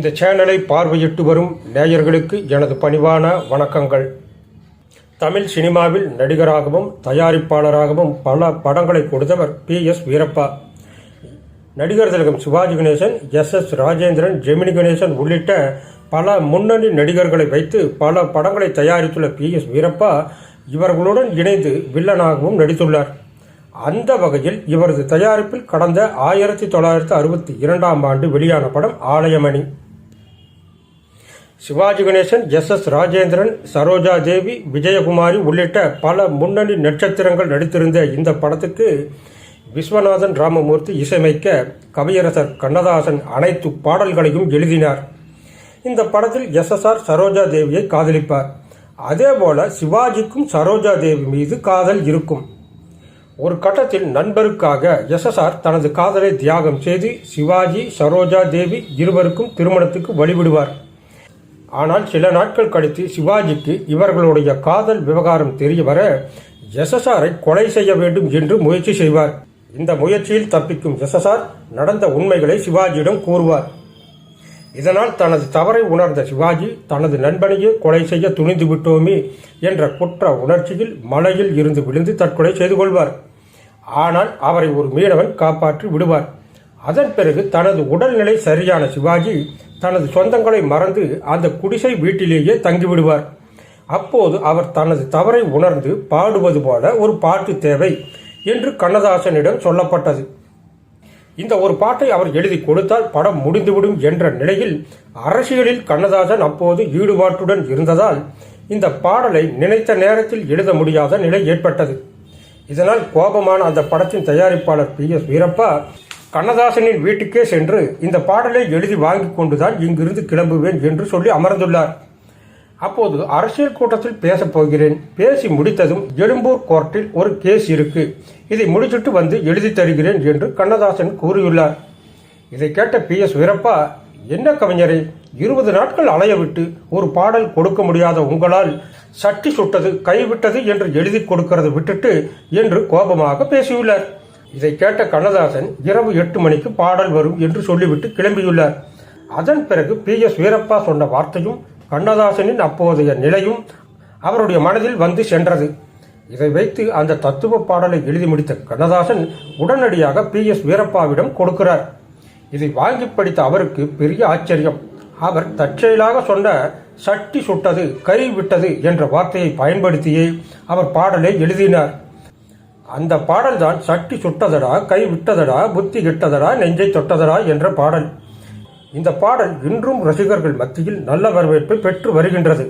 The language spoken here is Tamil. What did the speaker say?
இந்த சேனலை பார்வையிட்டு வரும் நேயர்களுக்கு எனது பணிவான வணக்கங்கள். தமிழ் சினிமாவில் நடிகராகவும் தயாரிப்பாளராகவும் பல படங்களை கொடுத்தவர் பி. எஸ். வீரப்பா. நடிகர் திலகம் சிவாஜி கணேசன் எஸ். எஸ். ராஜேந்திரன் ஜெமினி கணேசன் உள்ளிட்ட பல முன்னணி நடிகர்களை வைத்து பல படங்களை தயாரித்துள்ள பி. எஸ். வீரப்பா இவர்களுடன் இணைந்து வில்லனாகவும் நடித்துள்ளார். அந்த வகையில் இவரது தயாரிப்பில் கடந்த ஆயிரத்தி தொள்ளாயிரத்தி அறுபத்தி இரண்டாம் ஆண்டு வெளியான படம் ஆலயமணி. சிவாஜி கணேசன் எஸ் எஸ் ராஜேந்திரன் சரோஜா தேவி விஜயகுமாரி உள்ளிட்ட பல முன்னணி நட்சத்திரங்கள் நடித்திருந்த இந்த படத்துக்கு விஸ்வநாதன் ராமமூர்த்தி இசையமைக்க கவியரசர் கண்ணதாசன் அனைத்து பாடல்களையும் எழுதினார். இந்த படத்தில் எஸ்எஸ்ஆர் சரோஜா தேவியை காதலிப்பார். அதேபோல சிவாஜிக்கும் சரோஜா தேவி மீது காதல் இருக்கும். ஒரு கட்டத்தில் நண்பருக்காக எஸ்எஸ்ஆர் தனது காதலை தியாகம் செய்து சிவாஜி சரோஜா தேவி இருவருக்கும் திருமணத்துக்கு வழிவிடுவார். ஆனால் சில நாட்கள் கழித்து சிவாஜிக்கு இவர்களுடைய காதல் விவகாரம் தெரிய வர எஸ்எஸ்ஆரை கொலை செய்ய வேண்டும் என்று முயற்சி செய்வார். இந்த முயற்சியில் தப்பிக்கும் எஸ்எஸ்ஆர் நடந்த உண்மைகளை சிவாஜியிடம் கூறுவார். இதனால் தனது தவறை உணர்ந்த சிவாஜி தனது நண்பனையே கொலை செய்ய துணிந்து விட்டோமே என்ற குற்ற உணர்ச்சியில் மலையில் இருந்து விழுந்து தற்கொலை செய்து கொள்வார். ஆனால் அவரை ஒரு மீனவன் காப்பாற்றி விடுவார். அதன் பிறகு தனது உடல்நிலை சரியான சிவாஜி தனது சொந்தங்களை மறந்து அந்த குடிசை வீட்டிலேயே தங்கிவிடுவார். அப்போது அவர் தனது தவறை உணர்ந்து பாடுவது போல ஒரு பாட்டு தேவை என்று கண்ணதாசனிடம் சொல்லப்பட்டது. இந்த ஒரு பாட்டை அவர் எழுதி கொடுத்தால் படம் முடிந்துவிடும் என்ற நிலையில் அரசியலில் கண்ணதாசன் அப்போது ஈடுபாட்டுடன் இருந்ததால் இந்த பாடலை நினைத்த நேரத்தில் எழுத முடியாத நிலை ஏற்பட்டது. இதனால் கோபமான அந்த படத்தின் தயாரிப்பாளர் பி எஸ் வீரப்பா கண்ணதாசனின் வீட்டுக்கே சென்று இந்த பாடலை எழுதி வாங்கி கொண்டுதான் இங்கிருந்து கிளம்புவேன் என்று சொல்லி அமர்ந்துள்ளார். அப்போது அரசியல் கூட்டத்தில் பேசப் போகிறேன். பேசி முடித்ததும் எழும்பூர் கோர்ட்டில் ஒரு கேஸ் இருக்கு. இதை முடிச்சிட்டு வந்து எழுதி தருகிறேன் என்று கண்ணதாசன் கூறியுள்ளார். இதை கேட்ட பி எஸ் வீரப்பா என்ன கவிஞரை இருபது நாட்கள் அலைய விட்டு ஒரு பாடல் கொடுக்க முடியாத உங்களால் சட்டி சுட்டது கைவிட்டது என்று எழுதி கொடுக்கிறது விட்டுட்டு என்று கோபமாக பேசியுள்ளார். இதை கேட்ட கண்ணதாசன் இரவு எட்டு மணிக்கு பாடல் வரும் என்று சொல்லிவிட்டு கிளம்பியுள்ளார். அதன் பிறகு பி எஸ் வீரப்பா சொன்ன வார்த்தையும் கண்ணதாசனின் அப்போதைய நிலையும் அவருடைய மனதில் வந்து சென்றது. இதை வைத்து அந்த தத்துவ பாடலை எழுதி முடித்த கண்ணதாசன் உடனடியாக பி எஸ் வீரப்பாவிடம் கொடுக்கிறார். இதை வாங்கி படித்த அவருக்கு பெரிய ஆச்சரியம். அவர் தற்செயலாக சொன்ன சட்டி சுட்டது கை விட்டது என்ற வார்த்தையை பயன்படுத்தியே அவர் பாடலை எழுதினார். அந்த பாடல்தான் சட்டி சுட்டதடா கை விட்டதடா புத்தி கிட்டதடா நெஞ்சை தொட்டதடா என்ற பாடல். இந்த பாடல் இன்றும் ரசிகர்கள் மத்தியில் நல்ல வரவேற்பை பெற்று வருகின்றது.